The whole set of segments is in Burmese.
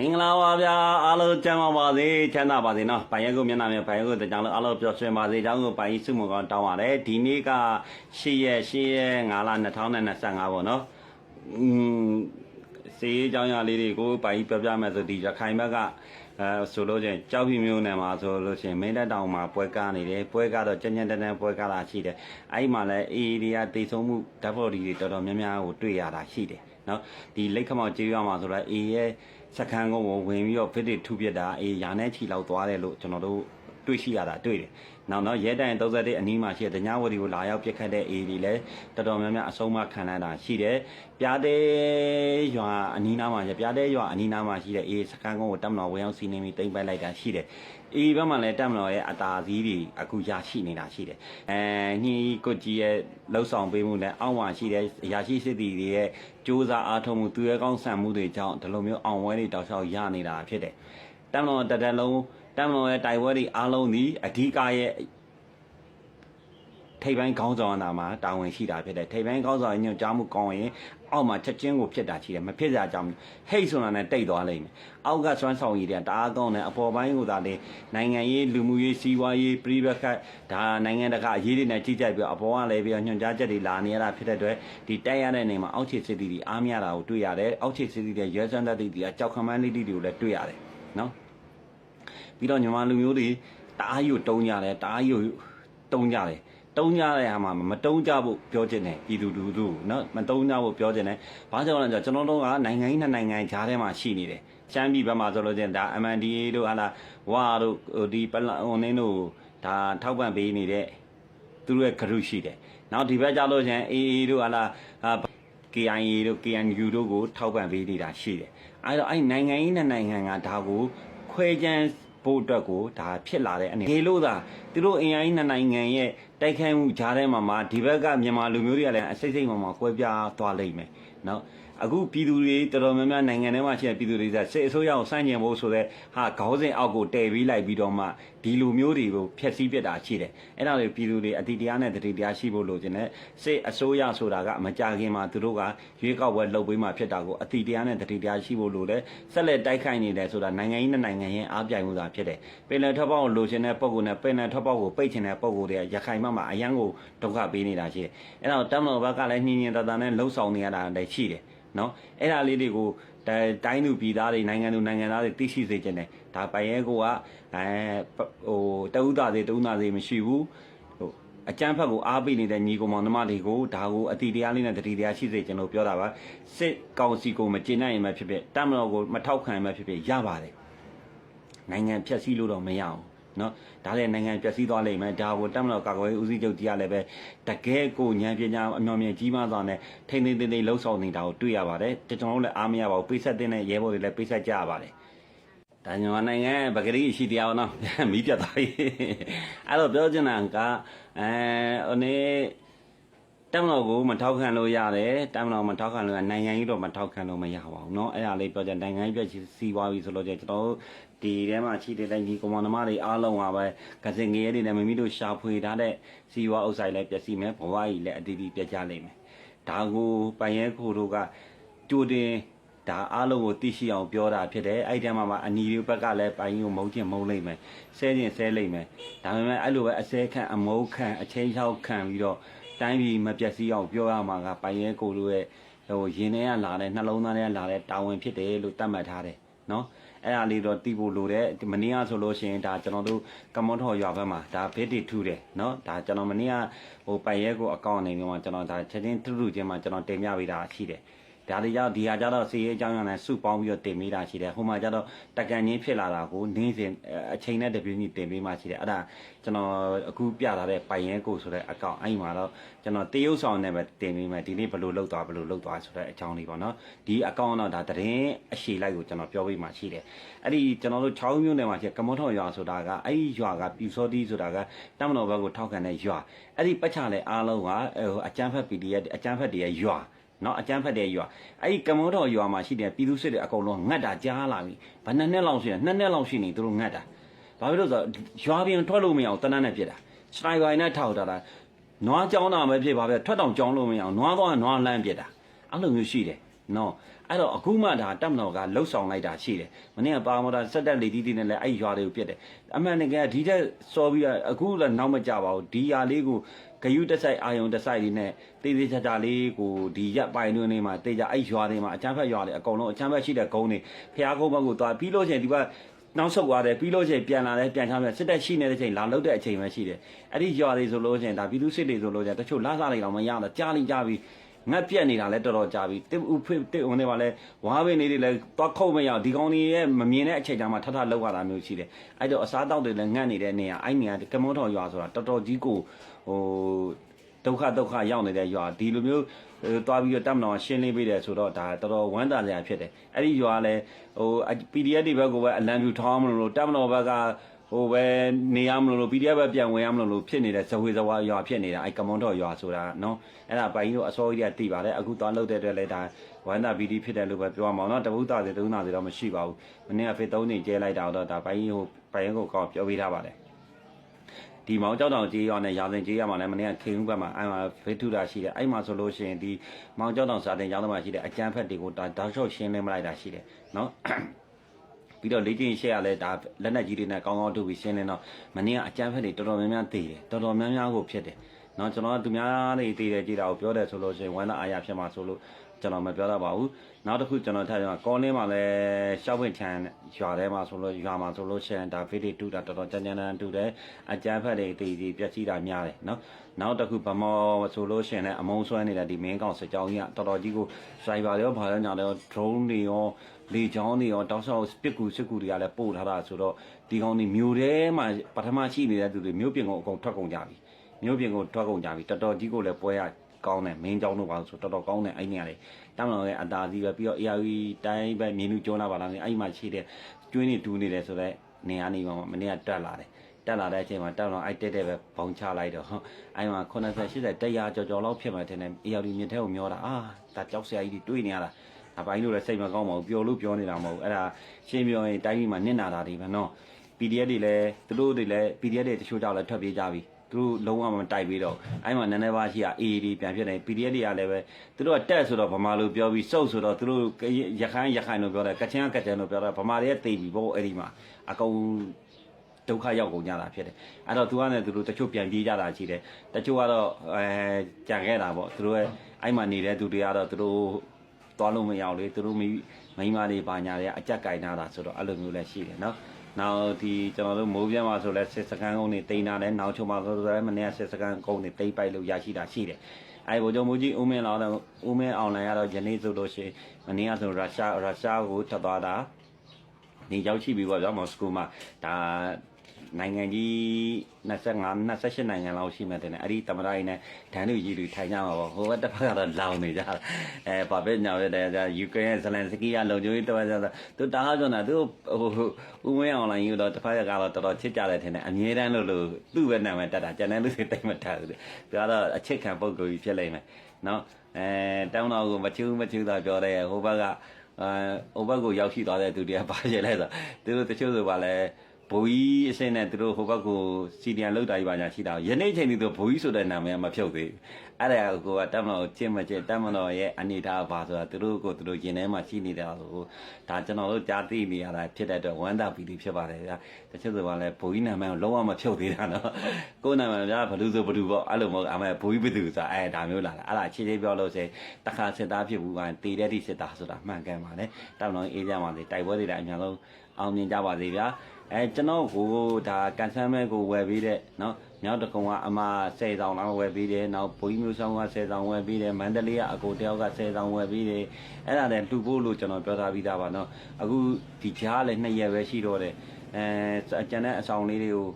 မင်္ဂလာပါဗျာအားလုံးကျမ်းပါပါစေချမ်းသာပါစေနော်ပိုင်ရဲကိုမျက်နှာမြပိုင်ရဲကိုတကြောင်လုံးအားလုံးပျော်ရွှင်ပါစေအကြောင်းကိုပိုင်ကြီးစုမကောင်တောင်းပါတယ်ဒီနေ့က8ရက်8ရက်5လ2025ပေါ့နော်อืมစေးအကြောင်းအရာလေးတွေကိုပိုင်ကြီးပြောပြမယ်ဆိုဒီရခိုင်ဘက်က အဲဆိုလို့ချင်းကြောက်ဖြူမျိုးနယ်မှာဆိုလို့ချင်းမင်းတပ်တောင်မှာပွဲကားနေတယ်ပွဲကားတော့ကြမ်းကြမ်းတမ်းတမ်းပွဲကားလာရှိတယ်အဲ့ဒီမှာလည်းအေးတွေကတိတ်ဆုံးမှုဓာတ်ပေါ်ဒီတွေတော်တော်များများကိုတွေ့ရတာရှိတယ်နော်ဒီလိတ်ခမောက်ကြေးရမှာဆိုတော့အေးရဲ့စခန်းကုန်းကိုဝင်ပြီးတော့ဖစ်တစ်ထူပြစ်တာအေးရာနဲ့ချီလောက်သွားတယ်လို့ကျွန်တော်တို့ တွေ့ရှိရတာတွေ့တယ်။နောက်တော့ရဲတိုင်31အနီးမှာရှိတဲ့ဒညာဝတီကိုလာရောက်ပြစ်ခတ်တဲ့အေးတွေလည်းတော်တော်များများအဆုံးမခံရတာရှိတယ်။ပြားတဲ့ရွာအနီးနားမှာပြားတဲ့ရွာအနီးနားမှာရှိတဲ့အေးစခန်းကုန်းကိုတက်မတော်ဝင်အောင်စီနေပြီးတိမ့်ပိုက်လိုက်တာရှိတယ်။အေးဘက်မှာလည်းတက်မတော်ရဲ့အတာစည်းတွေအခုရရှိနေတာရှိတယ်။အဲညှီကိုကြီးရဲ့လှုပ်ဆောင်ပေးမှုနဲ့အောက်မှာရှိတဲ့အရာရှိစစ်တီတွေရဲ့စ조사အားထုတ်မှုသူရဲကောင်းဆန်မှုတွေကြောင့်ဒီလိုမျိုးအောင်ပွဲတွေတောက်လျှောက်ရနေတာဖြစ်တယ်။တက်မတော်တက်တက်လုံး တက်မတော်ရဲ့တိုင်ဝဲတွေအားလုံးဒီအဓိကရဲ့ထိပ်ပိုင်းခေါင်းဆောင်အနာမှာတာဝန်ရှိတာဖြစ်တယ်ထိပ်ပိုင်းခေါင်းဆောင်ညွှန်ကြားမှုကောင်းရင်အောက်မှာချက်ချင်းကိုဖြစ်တာရှိတယ်မဖြစ်ကြကြောင်းဟိတ်ဆိုတာနဲ့တိတ်သွားလိမ့်မယ်အောက်ကစွမ်းဆောင်ရည်တွေကတအားကောင်းတယ်အပေါ်ပိုင်းကသာလေနိုင်ငံရေးလူမှုရေးစီးပွားရေးပြည်ပခတ်ဒါနိုင်ငံတကာအရေးတွေနဲ့ကြီးကြိုက်ပြီးအပေါ်ကလည်းပြီးညွှန်ကြားချက်တွေလာနေရတာဖြစ်တဲ့အတွက်ဒီတိုက်ရတဲ့နေမှာအောက်ခြေစစ်တီတွေအားမရတာကိုတွေ့ရတယ်အောက်ခြေစစ်တီတွေရဲစန်းတဲ့တီတွေကကြောက်ခမန်းလေးတီတွေကိုလည်းတွေ့ရတယ်နော် ပြီးတော့ညီမလူမျိုးတွေတအားယူတုံးကြတယ်တအားယူတုံးကြတယ်တုံးကြတဲ့ဟာမှာမတုံးကြဖို့ပြောခြင်းနဲ့ပြည်သူလူထုနော်မတုံးကြဖို့ပြောခြင်းနဲ့ဘာကြောင့်လဲဆိုတော့ကျွန်တော်တို့ကနိုင်ငံကြီးနဲ့နိုင်ငံကြားထဲမှာရှိနေတယ်ရှမ်းပြည်ဘက်မှာဆိုလို့ချင်းဒါ MNDA တို့ဟာလားဝါတို့ဒီပလောင်နင်းတို့ဒါထောက်ပံ့ပေးနေတဲ့သူတို့ရဲ့ဂရုရှိတယ်နောက်ဒီဘက်ကြလို့ချင်း AA တို့ဟာလား KIA တို့ KNU တို့ကိုထောက်ပံ့ပေးနေတာရှိတယ်အဲတော့အဲ့နိုင်ငံကြီးနဲ့နိုင်ငံကဒါကိုခွဲခြမ်း ဖို့အတွက်ကိုဒါဖြစ်လာတဲ့အနေဒီလို့သာသူတို့အင်အားကြီးနှစ်နိုင်ငံရဲ့ တိုက်ခိုက်မှုကြားထဲမှာမှာဒီဘက်ကမြန်မာလူမျိုးတွေကလည်းအစိတ်စိတ်မှမှကွဲပြားသွားလိမ့်မယ်နော်အခုပြည်သူတွေတော်တော်များများနိုင်ငံထဲမှာရှိတဲ့ပြည်သူတွေကစစ်အစိုးရကိုစန့်ကျင်ဖို့ဆိုတဲ့ဟာခေါင်းစဉ်အောက်ကိုတည်ပြီးလိုက်ပြီးတော့မှဒီလူမျိုးတွေကိုဖျက်ဆီးပစ်တာရှိတယ်အဲ့ဒါတွေပြည်သူတွေအတိတရားနဲ့တတိတရားရှိဖို့လိုချင်တယ်စစ်အစိုးရဆိုတာကမကြခင်မှာသူတို့ကရွေးကောက်ပွဲလုပ်ပေးမှဖြစ်တာကိုအတိတရားနဲ့တတိတရားရှိဖို့လိုတယ်ဆက်လက်တိုက်ခိုက်နေတယ်ဆိုတာနိုင်ငံကြီးနဲ့နိုင်ငံရဲ့အားပြိုင်မှုသာဖြစ်တယ်ပင်လယ်ထွက်ပေါက်ကိုလိုချင်တဲ့ပုံကိုနဲ့ပင်လယ်ထွက်ပေါက်ကိုပိတ်ချင်တဲ့ပုံကိုတွေကရခိုင်ဘက်မှာအရန်ကိုဒုက္ခပေးနေတာရှိတယ်အဲ့တော့တမန်တော်ဘက်ကလည်းနှင်းနှင်းတတနဲ့လှုပ်ဆောင်နေရတာလည်းရှိတယ်နော်အဲ့ဒါလေးတွေကိုတိုင်းသူပြည်သားတွေနိုင်ငံသူနိုင်ငံသားတွေသိရှိစေချင်တယ်ဒါပိုင်ရဲကိုကအဲဟိုတဦးသားတွေတဦးသားတွေမရှိဘူးဟိုအကြမ်းဖက်ကိုအားပေးနေတဲ့ညီကောင်မောင်နှမတွေကိုဒါကိုအတိတရားလေးနဲ့တတိတရားရှိစေချင်လို့ပြောတာပါစစ်ကောင်စီကိုမကျေနပ်ရင်မဖြစ်ဖြစ်တမတော်ကိုမထောက်ခံရင်မဖြစ်ဖြစ်ရပါတယ်နိုင်ငံဖြတ်စည်းလို့တော့မရအောင် နော်ဒါလည်းနိုင်ငံပျက်စီးသွားလိမ့်မယ်ဒါကိုတက်မလို့ကာကွယ်ဦးစီးချုပ်ကြီးကလည်းပဲတကယ်ကိုဉာဏ်ပညာအမျှော်မြင်ကြီးမားစွာနဲ့ထိမ့်သိမ့်သိမ့်သိမ့်လှုပ်ဆောင်နေတာကိုတွေ့ရပါတယ်ကျွန်တော်တို့လည်းအားမရပါဘူးပိတ်ဆက်တဲ့ရဲဘော်တွေလည်းပိတ်ဆက်ကြရပါတယ်ဒါညမနိုင်ငံပဂရိရှိတရားနော်မီးပြတ်သွားပြီအဲ့တော့ပြောချင်တာကအဲဟိုနေ့ တမတော်ကိုမထောက်ခံလို့ရတယ်တမတော်မထောက်ခံလို့ရနိုင်ငံကြီးတော့မထောက်ခံလို့မရပါဘူးเนาะအဲ့ဒါလေးပြောချင်နိုင်ငံကြီးပြည့်စီးပွားပြီဆိုလို့ကျကျွန်တော်တို့ဒီထဲမှာရှိတဲ့တိုင်းဒီကွန်မန်ဒမတွေအားလုံးကပဲကစင်ငရဲတွေနဲ့မိမိတို့ရှာဖွေထားတဲ့စီဝါဥစ္စာတွေလည်းပျက်စီးမယ်ဘဝကြီးလည်းအတီးတီးပြတ်ကြလိမ့်မယ်ဒါကိုပိုင်ရဲခိုတို့ကကြိုတင်ဒါအားလုံးကိုသိရှိအောင်ပြောတာဖြစ်တယ်အဲ့ဒီထဲမှာမှအနီတွေဘက်ကလည်းပိုင်ကြီးကိုမုန်းချင်မုန်းလိမ့်မယ်ဆဲချင်ဆဲလိမ့်မယ်ဒါပေမဲ့အဲ့လိုပဲအစဲခန့်အမုန်းခန့်အချင်းချောက်ခန့်ပြီးတော့ တိုင်းပြည်မပျက်စီးအောင်ပြောရမှာကပိုင်ရဲကိုလိုရဲ့ဟိုရင်ထဲကလာတဲ့နှလုံးသားထဲကလာတဲ့တာဝန်ဖြစ်တယ်လို့သတ်မှတ်ထားတယ်နော်အဲ့ဒါလေးတော့တီးဖို့လိုတယ်မနေ့ကဆိုလို့ရှိရင်ဒါကျွန်တော်တို့ကမွန်ထော်ရွာဘက်မှာဒါဘစ်တီထူတယ်နော်ဒါကျွန်တော်မနေ့ကဟိုပိုင်ရဲကိုအကောင့်အနေနဲ့မှာကျွန်တော်ဒါချက်ချင်းထူးထူးချင်းမှာကျွန်တော်တင်ပြပေးတာရှိတယ် ဒါလေးကြောင့်ဒီဟာကြတော့စီရေးအကြောင်းအရာနဲ့စုပေါင်းပြီးတော့တင်ပေးတာရှိတယ်ဟိုမှာကြတော့တကန်ချင်းဖြစ်လာတာကိုနင်းစဉ်အချိန်နဲ့တပြေးညီတင်ပေးမှရှိတယ်အဲ့ဒါကျွန်တော်အခုပြထားတဲ့ပိုင်ရဲကိုဆိုတဲ့အကောင့်အဲ့မှာတော့ကျွန်တော်တရုပ်ဆောင်နဲ့ပဲတင်ပေးမယ်ဒီနေ့ဘယ်လိုလုပ်သွားဘယ်လိုလုပ်သွားဆိုတဲ့အကြောင်းလေးပေါ့နော်ဒီအကောင့်တော့ဒါတရင်အရှိလိုက်ကိုကျွန်တော်ပြောပေးမှရှိတယ်အဲ့ဒီကျွန်တော်တို့6မြို့နယ်မှာရှိကမွန်ထော်ရွာဆိုတာကအဲ့ဒီရွာကပြူစောတီဆိုတာကတမန်တော်ဘက်ကိုထောက်ခံတဲ့ရွာအဲ့ဒီပတ်ချလဲအားလုံးကအကျန်းဖက် PDF အကျန်းဖက်တည်းရဲ့ရွာ နော်အကျန်းဖက်တဲ့ရွာအဲ့ဒီကမောတော်ရွာမှာရှိတဲ့ပြည်သူစစ်တွေအကုန်လုံးငတ်တာကြားလာပြီဘယ်နှစ်နှစ်လောက်ရှိလဲနှစ်နှစ်လောက်ရှိနေသူတို့ငတ်တာဘာဖြစ်လို့ဆိုတော့ရွာပြင်ထွက်လို့မရအောင်တနတ်နဲ့ပြစ်တာစတိုင်ဘိုင်နဲ့ထောက်တာလားနွားကြောင်းတာပဲဖြစ်ပါပဲထွက်တောင်ကြောင်းလို့မရအောင်နွားသွားနွားလန်းပြစ်တာအဲ့လိုမျိုးရှိတယ် နော်အဲ့တော့အခုမှဒါတက်မတော်ကလှုပ်ဆောင်လိုက်တာရှိတယ်မနေ့ကပါမော်တာစက်တက်လေတီးတီးနဲ့လည်းအဲ့ရွာတွေကိုပြစ်တယ်အမှန်တကယ်ဒီတက်စော်ပြီးတော့အခုလည်းနောက်မကြပါဘူးဒီဟာလေးကိုဂယုတက်ဆိုင်အာယုံတက်ဆိုင်လေးနဲ့တေးသေးချာချာလေးကိုဒီရက်ပိုင်တွင်းလေးမှာတေးကြအဲ့ရွာတွေမှာအချမ်းဖက်ရွာတွေအကုန်လုံးအချမ်းဖက်ရှိတဲ့ကုန်းတွေဖျားကုန်းဘက်ကိုသွားပြီးလို့ချင်းဒီဘက်နောက်ဆုတ်သွားတယ်ပြီးလို့ချင်းပြန်လာတယ်ပြန်ချမ်းပြန်စစ်တက်ရှိနေတဲ့ချိန်လာလုတ်တဲ့အချိန်ပဲရှိတယ်အဲ့ဒီရွာတွေဆိုလို့ချင်းဒါပြည်သူစစ်တွေဆိုလို့ချင်းတချို့လာစားတွေတော့မရတော့ကြားလိကြားပြီး ငတ်ပြက်နေတာလဲတော်တော်ကြာပြီတစ်ဥဖိတစ်ဝင်တွေပါလဲဝါးပင်လေးတွေလဲသွားခုတ်မရအောင်ဒီကောင်တွေရဲ့မမြင်တဲ့အချိန်ကျမှထထလောက်ရတာမျိုးရှိတယ်အဲ့တော့အစားတောက်တွေလဲငတ်နေတဲ့နေရာအဲ့နေရာကမွန်ထော်ရွာဆိုတာတော်တော်ကြီးကိုဟိုဒုက္ခဒုက္ခရောက်နေတဲ့ရွာဒီလိုမျိုးသွားပြီးတော့တက်မတော်ရှင်းလင်းပေးတယ်ဆိုတော့ဒါတော်တော်ဝမ်းသာစရာဖြစ်တယ်အဲ့ဒီရွာလဲဟို PDF တွေဘက်ကပဲအလံပြူထောင်းမလို့တက်မတော်ဘက်ကဟို ပဲနေရမလို့လို့ PDF ပဲပြန်ဝင်ရမလို့လို့ဖြစ်နေတဲ့ဇဝေဇဝါရွာဖြစ်နေတာအဲကမွန်တော့ရွာဆိုတာနော်အဲ့ဒါပိုင်တို့အစောကြီးကတိပါတယ်အခုသွားလုပ်တဲ့အတွက်လည်းဒါဝမ်းသာ PD ဖြစ်တယ်လို့ပဲပြောရမှာနော်တပုဒ္ဒစေတုံးနာစေတော့မရှိပါဘူးမနေ့ကဖေ3နေကျဲလိုက်တာတော့ဒါပိုင်ဟိုပိုင်ကိုကောင်းပြောပေးထားပါတယ်ဒီမောင်ကြောက်တောင်ကြီးရွာနဲ့ရာဇင်ကြီးရွာမှာလည်းမနေ့ကခေဦးဘက်မှာအဲ့မှာဖေထုတာရှိတယ်အဲ့မှာဆိုလို့ရှိရင်ဒီမောင်ကြောက်တောင်စာတင်ကျောင်းသားမှာရှိတဲ့အကျန်းဖက်တွေကိုဒါတောက်လျှောက်ရှင်းလင်းမလိုက်တာရှိတယ်နော် ပြီးတော့လေ့ကျင့်ရှက်ရလဲဒါလက်နက်ကြီးတွေနဲ့ကောင်းကောင်းထုတ်ပြီးရှင်းနေတော့မနေ့ကအကြမ်းဖက်တွေတော်တော်များများတည်တယ်တော်တော်များများကိုဖြစ်တယ်နော်ကျွန်တော်ကသူများတွေတည်တယ်ကြည်တာကိုပြောတယ်ဆိုလို့ရှိရင်ဝမ်းသာအားရဖြစ်မှာဆိုလို့ကျွန်တော်မပြောတော့ပါဘူးနောက်တစ်ခုကျွန်တော်ထပ်ပြောကောလင်းမှာလည်းရှောက်ဝင်ထန်ရွာထဲမှာဆိုလို့ရွာမှာဆိုလို့ရှိရင်ဒါဖေးတွေတူတာတော်တော်ကြမ်းကြမ်းတမ်းတူတယ်အကြမ်းဖက်တွေတည်တည်ပြက်စီးတာများတယ်နော်နောက်တစ်ခုဗမောဆိုလို့ရှိရင်လည်းအမုံဆွဲနေတာဒီမင်းကောင်စကြောင်းကြီးကတော်တော်ကြီးကို driver တွေရောဗာလည်းညာတွေရော drone တွေရော လေချောင်းတွေရောတောက်ဆောက်ပစ်ကူစစ်ကူတွေကလည်းပို့ထားတာဆိုတော့ဒီကောင်တွေမြို့ထဲမှာပထမရှိနေတဲ့သူတွေမြို့ပြင်ကိုအကုန်ထွက်ကုန်ကြပြီမြို့ပြင်ကိုထွက်ကုန်ကြပြီတော်တော်ကြီးကိုလည်းပွဲရကောင်းတယ်မင်းကြောင်းတို့ပါဆိုတော်တော်ကောင်းတယ်အဲ့နေရာလေးတမန်တော်ရဲ့အတားစီပဲပြီးတော့ ARV တိုင်းပဲမြင်းလူကျောင်းလာပါလားအဲ့မှာရှိတဲ့ကျွင်းနေတူးနေတယ်ဆိုတော့နေရာနေမှာမနေ့ကတက်လာတယ်တက်လာတဲ့အချိန်မှာတက်တော့အိုက်တက်တဲ့ပဲဘောင်ချလိုက်တော့အဲ့မှာ80 80 100ကျော်ကျော်လောက်ဖြစ်မှထင်တယ် ARV မြင်ထဲကိုမျောတာအာဒါကြောက်စရာကြီးတွေတွေးနေရတာ အပိုင်းလို့လည်းစိတ်မကောင်းပါဘူးပျော်လို့ပြောနေတာမဟုတ်ဘူးအဲ့ဒါရှင်းပြောရင်တိုင်းပြည်မှာနစ်နာတာတွေပဲနော် PDF တွေလည်းသူတို့တွေလည်း PDF တွေတချို့ကြောက်လည်းထွက်ပြေးကြပြီသူတို့လုံးဝမတိုက်ပြီးတော့အဲ့မှာနည်းနည်းပါးရှိရ AA တွေပြန်ဖြစ်နေ PDF တွေကလည်းပဲသူတို့ကတက်ဆိုတော့ဗမာလိုပြောပြီးစုပ်ဆိုတော့သူတို့ရခိုင်ရခိုင်လို့ပြောတယ်ကချင်ကကချင်လို့ပြောတယ်ဗမာတွေကတေးပြီပေါ့အဲ့ဒီမှာအကုန်ဒုက္ခရောက်ကုန်ကြတာဖြစ်တယ်အဲ့တော့သူကလည်းသူတို့တချို့ပြန်ပြေးကြတာရှိတယ်တချို့ကတော့အဲကြံခဲ့တာပေါ့သူတို့ရဲ့အဲ့မှာနေတဲ့သူတွေကတော့သူတို့ သွားလို့မရအောင်လေသူတို့မိမိန်းမတွေပါညာတွေကအကြက်ကင်နာတာဆိုတော့အဲ့လိုမျိုးလည်းရှိတယ်နော်နောက်ဒီကျွန်တော်တို့မိုးပြမှာဆိုလဲစစ်စကန်ကုန်းနေတိန်တာလဲနောက်ချုံမှာဆိုတော့မနေ့ကစစ်စကန်ကုန်းနေတိတ်ပိုက်လို့ရရှိတာရှိတယ်အဲဘိုးကျော်မူကြီးဦးမင်းလောင်းတော့ဦးမင်းအောင်လိုင်းကတော့ယနေ့ဆိုလို့ရှိရင်မနေ့ကဆိုရုရှားရုရှားကိုထွက်သွားတာနေရောက်ရှိပြီပေါ့ဗျာမော်စကိုမှာဒါ နိုင်ငံကြီး25 28နိုင်ငံလောက်ရှိမှတဲ့အဲ့ဒီတမရင်းနဲ့ဒန်လူကြီးတွေထိုင်ကြမှာပေါ့ဟိုဘက်တစ်ဖက်ကတော့လောင်နေကြတာအဲဘာပဲညောင်းတဲ့ဒါယူကရိန်းဇလန်စကီကလုံချိုးကြီးတစ်ဖက်ကျတော့သူတားကြတာသူဟိုဦးမင်းအောင်လိုင်းယူတော့တစ်ဖက်ကတော့တော်တော်ချစ်ကြတယ်ထင်တယ်အမြဲတမ်းလို့လို့သူ့ပဲနာမည်တက်တာကျန်တဲ့လူတွေတိတ်မတက်ဘူးပြောတော့အချစ်ခံပုံကိုကြီးဖြစ်လိမ့်မယ်နော်အဲတောင်းတော်ကိုမချူးမချူးတာပြောတယ်ဟိုဘက်ကအဲဟိုဘက်ကိုရောက်ရှိသွားတဲ့သူတွေကပါရလဲဆိုသူတို့တချို့ဆိုပါလဲ ဘိုးကြီးအစင်းနဲ့သူတို့ဟိုဘက်ကိုစီဒီယန်လောက်တာကြီးပါညာရှိတာယနေ့ချိန်ဒီသူဘိုးကြီးဆိုတဲ့နာမည်မဖြုတ်သေးဘူးအဲ့ဒါကိုကတက်မလို့ကျင့်မကျင့်တက်မလို့ရဲ့အနေထားပါဆိုတာသူတို့ကိုသူတို့ရင်ထဲမှာရှိနေတာဆိုဒါကျွန်တော်တို့ကြားသိနေရတာဖြစ်တဲ့အတွက်ဝမ်းသာပီတိဖြစ်ပါတယ်ဗျာတချို့ဆိုပါလဲဘိုးကြီးနာမည်ကိုလုံးဝမဖြုတ်သေးတာနော်ကိုယ်နာမည်ဗျာဘလူဆိုဘလူပေါ့အဲ့လိုမဟုတ်အမေဘိုးကြီးဘသူဆိုတာအဲဒါမျိုးလာတာအဲ့ဒါအခြေချင်းပြောလို့ဆိုတခါစစ်သားဖြစ်ဘူးကတည်တဲ့တိစစ်သားဆိုတာမှန်ကန်ပါလေတက်မလို့အေးကြပါစေတိုက်ပွဲတွေလည်းအများဆုံးအောင်မြင်ကြပါစေဗျာ အဲကျွန်တော်ကိုဒါကန်ဆမ်းမဲကိုဝယ်ပေးတဲ့နော်မြောက်တကုံကအမ10ဆောင်လောက်ဝယ်ပေးတယ်နောက်ဘိုးကြီးမျိုးဆောင်က10ဆောင်ဝယ်ပေးတယ်မန္တလေးကအကိုတယောက်က10ဆောင်ဝယ်ပေးတယ်အဲ့ဒါလည်းလှူဖို့လို့ကျွန်တော်ပြောထားပြီးသားပါနော်အခုဒီကြားလည်း2ရက်ပဲရှိတော့တယ်အဲကျန်တဲ့အဆောင်လေးတွေကို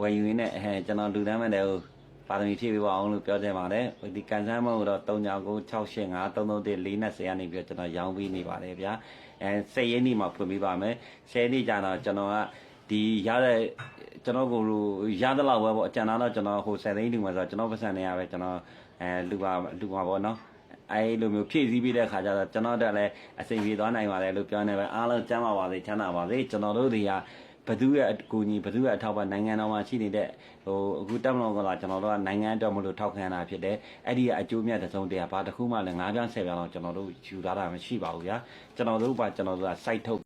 ဝယ်ယူရင်းနဲ့အဲကျွန်တော်လူတန်းမဲ့တယ်ဟိုပါသမီဖြည့်ပေးပါအောင်လို့ပြောတင်ပါတယ်ဒီကန်ဆမ်းမဟုတ်တော့39665333420ကနေပြီးတော့ကျွန်တော်ရောင်းပေးနေပါတယ်ဗျာအဲ10ရင်းဒီမှာဖွင့်ပေးပါမယ်10ရင်းဒီကျတော့ကျွန်တော်က ဒီရတဲ့ကျွန်တော်ကိုရသလောက်ပဲပေါ့အကျန်တော့ကျွန်တော်ဟို10သိန်းလူမှာဆိုတော့ကျွန်တော်ပတ်စံနေရပဲကျွန်တော်အဲလူပါလူပါပေါ့နော်အဲလိုမျိုးဖြည့်ဆည်းပြီးတဲ့ခါကျတော့ကျွန်တော်တက်လည်းအစိမ်ပြေသွားနိုင်ပါတယ်လို့ပြောနေပဲအားလုံးကျမ်းပါပါစေချမ်းသာပါစေကျွန်တော်တို့တွေကဘသူရဲ့အကူအညီဘသူရဲ့အထောက်ပံ့နိုင်ငံတော်မှာရှိနေတဲ့ဟိုအခုတက်မလို့ကလာကျွန်တော်တို့ကနိုင်ငံအတွက်မလို့ထောက်ခံတာဖြစ်တယ်အဲ့ဒီကအကျိုးမြတ်တစ်စုံတရာဘာတစ်ခုမှလည်းငါးပြားဆယ်ပြားတော့ကျွန်တော်တို့ယူထားတာမရှိပါဘူးဗျာကျွန်တော်တို့ပါကျွန်တော်တို့က site ထုတ်